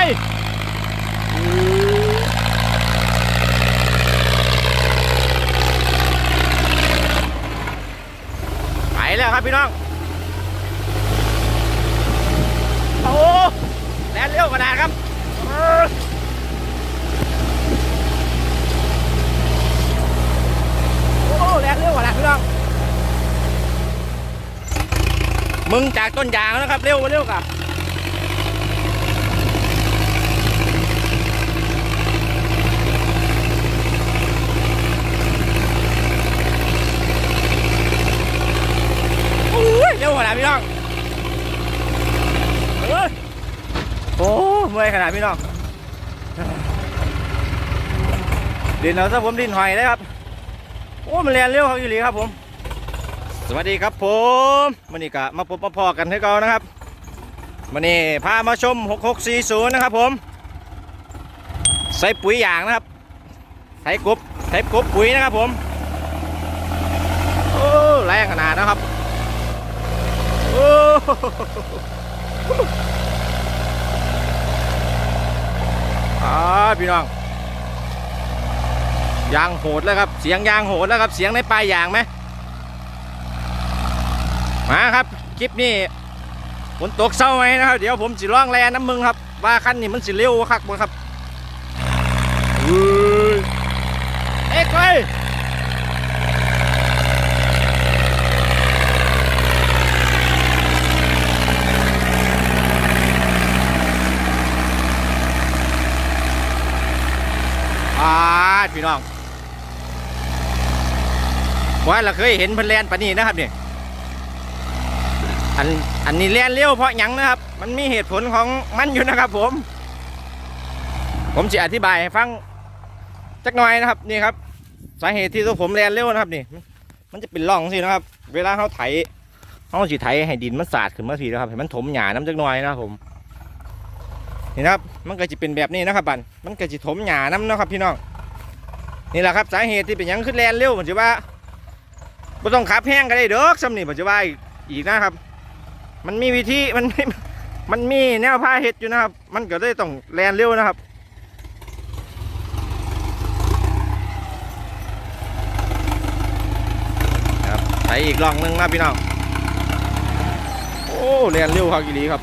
ไปแล้วครับพี่น้อง โอ้แล่นเร็วขนาดครับโอ้แล่นเร็วขนาดพี่น้อง มึงจากต้นยางนะครับ เร็วเร็วกับโอ้วขนาดพี่น้องเอ้ยโอ้เมื่อยขนาดพี่น้องดินเอาซะผมดินหอยเลยครับ โอ้มันเรียนเร็วครับอยู่หลีครับผม สวัสดีครับผมวันนี้ก็มาพบมาพอกันให้เรานะครับวันนี้พามาชม 6640 นะครับผม ใส่ปุ๋ยยางนะครับใส่กบใส่กบปุ๋ยนะครับผม โอ้แรงขนาดนะครับ โอ้อาพี่น้อง ยางโหดแล้วครับ เสียงยางโหดแล้วครับ เสียงในปลายยางไหม มาครับ คลิปนี้ฝนตกเศร้าไหมนะครับ เดี๋ยวผมสิล่องแลน้ำมึงครับ ว่าคันนี้มันสิเร็วคักบ่ครับอุ้ยเอ็กเลยอ่าพี่น้องว่าเราเคยเห็นพันแลนปานี้นะครับเนี่ยอันอันนี้เลียนเลี้ยวเพราะหยังนะครับ มันมีเหตุผลของมันอยู่นะครับผม ผมจะอธิบายให้ฟังจักหน่อยนะครับนี่ครับ สาเหตุที่ตัวผมเลียนเลี้ยวนะครับนี่ มันจะเป็นร่องสินะครับ เวลาเขาไถเขาสิไถให้ดินมันสาดขึ้นมาทีนะครับให้มันถมหยาน้ำจักหน่อยนะครับผมนี่นะครับ มันก็จะเป็นแบบนี้นะครับบันมันก็จะถมหยาน้ำนะครับพี่น้อง นี่แหละครับสาเหตุที่เป็นยังขึ้นแลนเร็วผมจะว่าไม่ต้องขับแห้งก็ได้เด้อซ้ำนี่ผมจะว่าอีกนะครับ มันมีวิธีมันมันมีแนวพาเห็ดอยู่นะครับ มันก็เลยต้องแลนเร็วนะครับครับใส่อีกลองหนึงนะพี่น้องโอ้แลนเร็วครับอีลีครับ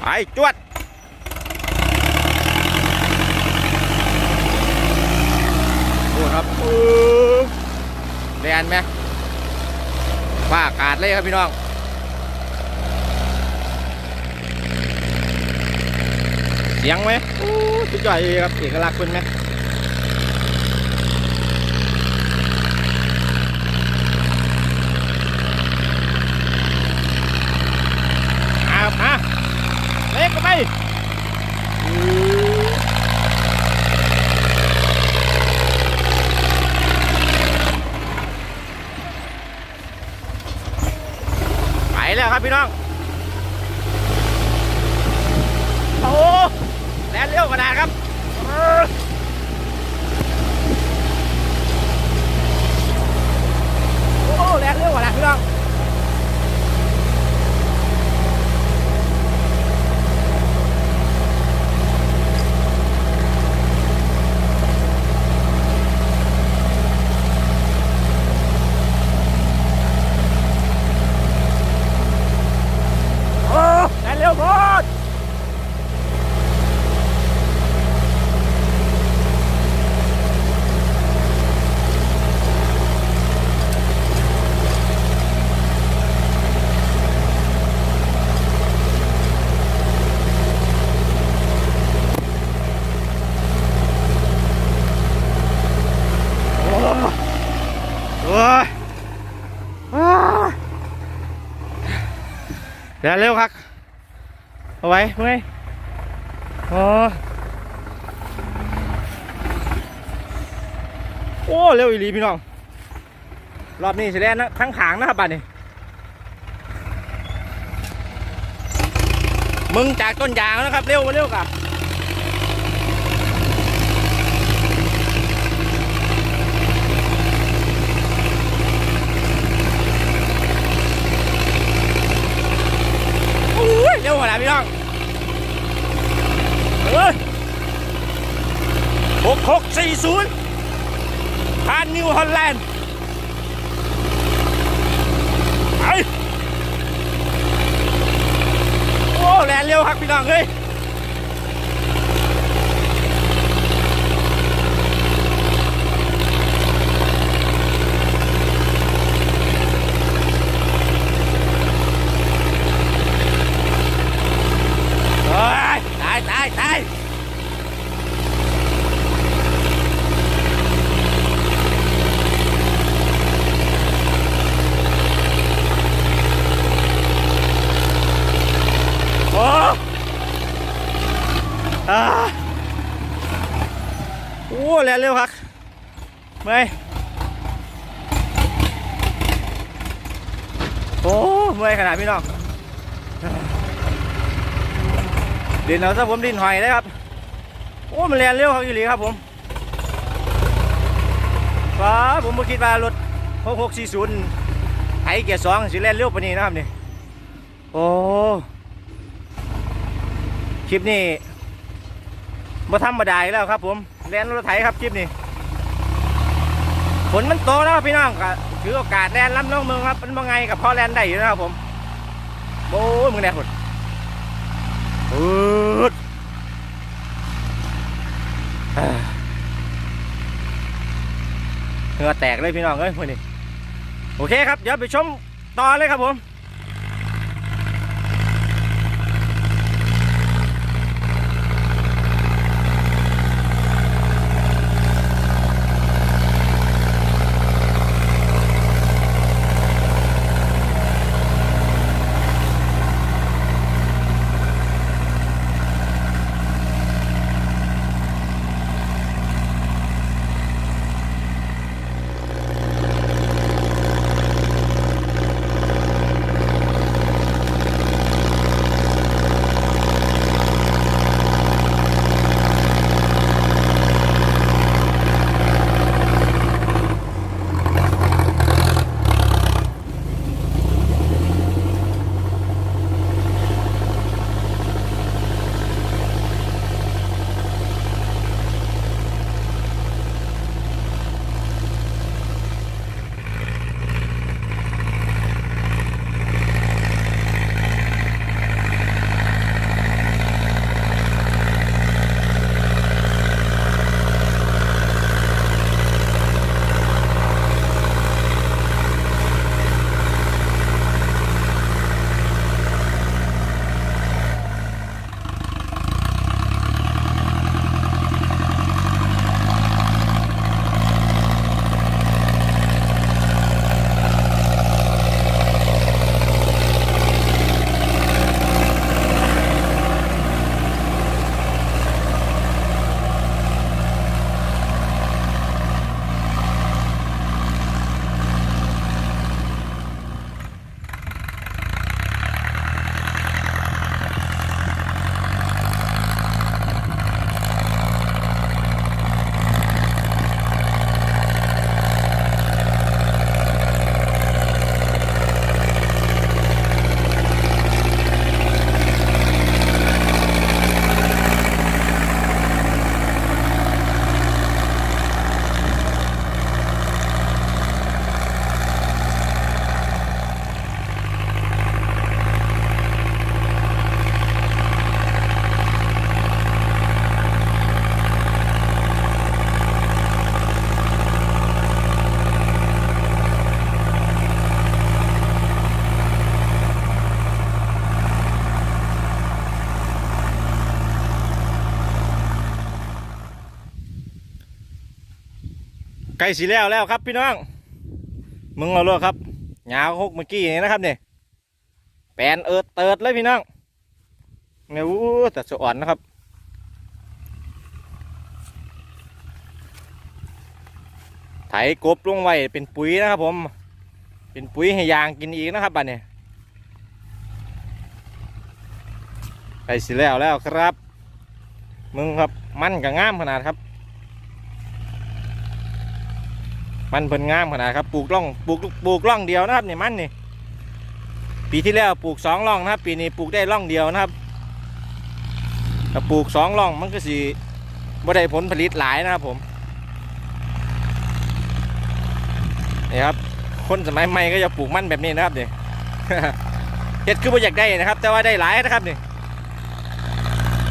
ไปจวด โอ้ ครับแดนไหมฝ้าอากาศเลยครับพี่น้องเสียงไหมโอ้สุดยอยครับเอกลักษณ์คุณไหมเอามาเล็กก็ไปอู้ไป แล้วครับพี่น้อง โอ้แล่นเร็วขนาดครับโอ้แล่นเร็วขนาดพี่น้อง โอ้แล่นเร็วโคตร โอ้ยโอ้ยอ้าวเดี๋ยวเร็วครับ เอาไว้เมื่อยโอ้โอ้เร็วอีหลีพี่น้อง รอบนี้สิแล่นนะทั้งขางนะครับบัดนี้ มึงจากต้นยางนะครับ เร็วมาเร็วกับ 50ผ่านนิวฮอลแลนด์ไปโอ้แลนเร็วครักพี่น้องเฮ้ย เร็วครับเมื่อยโอ้เมื่อยขนาดพี่น้องดินเอาซะผมดินหอยเลยครับ โอ้มันเรียนเร็วครับอีหลีครับผมฟ้าผมม่คิดว่ารถ6640ไอเกียร์สองสิเลนเร็วปานี้นะครับนี่ โอ้คลิปนี้มาธรรมดาอีกแล้วครับผม แลนรถไถครับคลิปนี้ฝนมันโตแล้วพี่น้องก็ถือโอกาสแลนล้ำน้องเมืองครับมันบ่ไงกับพ่อแลนได้อยู่นะครับผมโอ้ยมึงแน่ฝนอืดอ่าเหงื่อแตกเลยพี่น้องเอ้ยพวกนี้โอเคครับ เดี๋ยวไปชมต่อเลยครับผม ล้สีแล้วแล้วครับพี่น้อง มึงเอาเลยครับหยาหกเมื่อกี้นี่นะครับเนี่ยแปลนเอิดเติดเลยพี่น้องเนี่ยอู้แต่สะอ่อนนะครับไถกบลงไว้เป็นปุ๋ยนะครับผม เป็นปุ๋ยให้ยางกินอีกนะครับบัดเนี่ยใกล้สีแล้วแล้วครับ มึงครับมันกับงามขนาดครับ มันเพิ่นงามขนาดครับปลูกร่องปลูกปลูกร่องเดียวนะครับนี่มันนี่ปีที่แล้วปลูกสองร่องนะครับ ปีนี้ปลูกได้ร่องเดียวนะครับถ้าปลูกสองร่องมันก็สิบ่ได้ผลผลิตหลายนะครับผมนี่ครับคนสมัยใหม่ก็จะปลูกมันแบบนี้นะครับเนี่ยเห็ดคือบ่อยากได้นะครับ แต่ว่าได้หลายนะครับนี่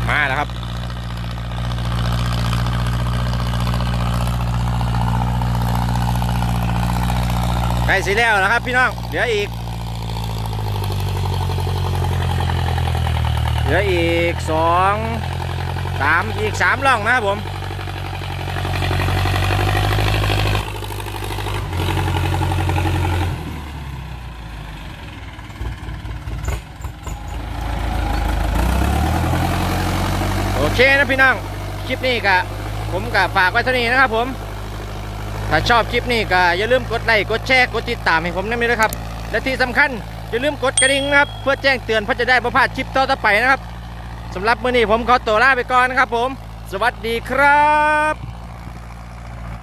มาแล้วครับ ล้สิแล้วนะครับพี่น้อง เหลืออีก เหลืออีกสองสามอีกสามร่องนะครับผมโอเคนะพี่น้อง คลิปนี้ก็ผมก็ฝากไว้เท่านี้นะครับผม ถ้าชอบคลิปนี้ก็อย่าลืมกดไลค์กดแชร์กดติดตามให้ผมด้วยนะครับ และที่สำคัญอย่าลืมกดกระดิ่งนะครับ เพื่อแจ้งเตือนเพื่อจะได้ประพลาดคลิปต่อไปนะครับสำหรับมื้อนี้ผมขอตัวลาไปก่อนนะครับผม สวัสดีครับ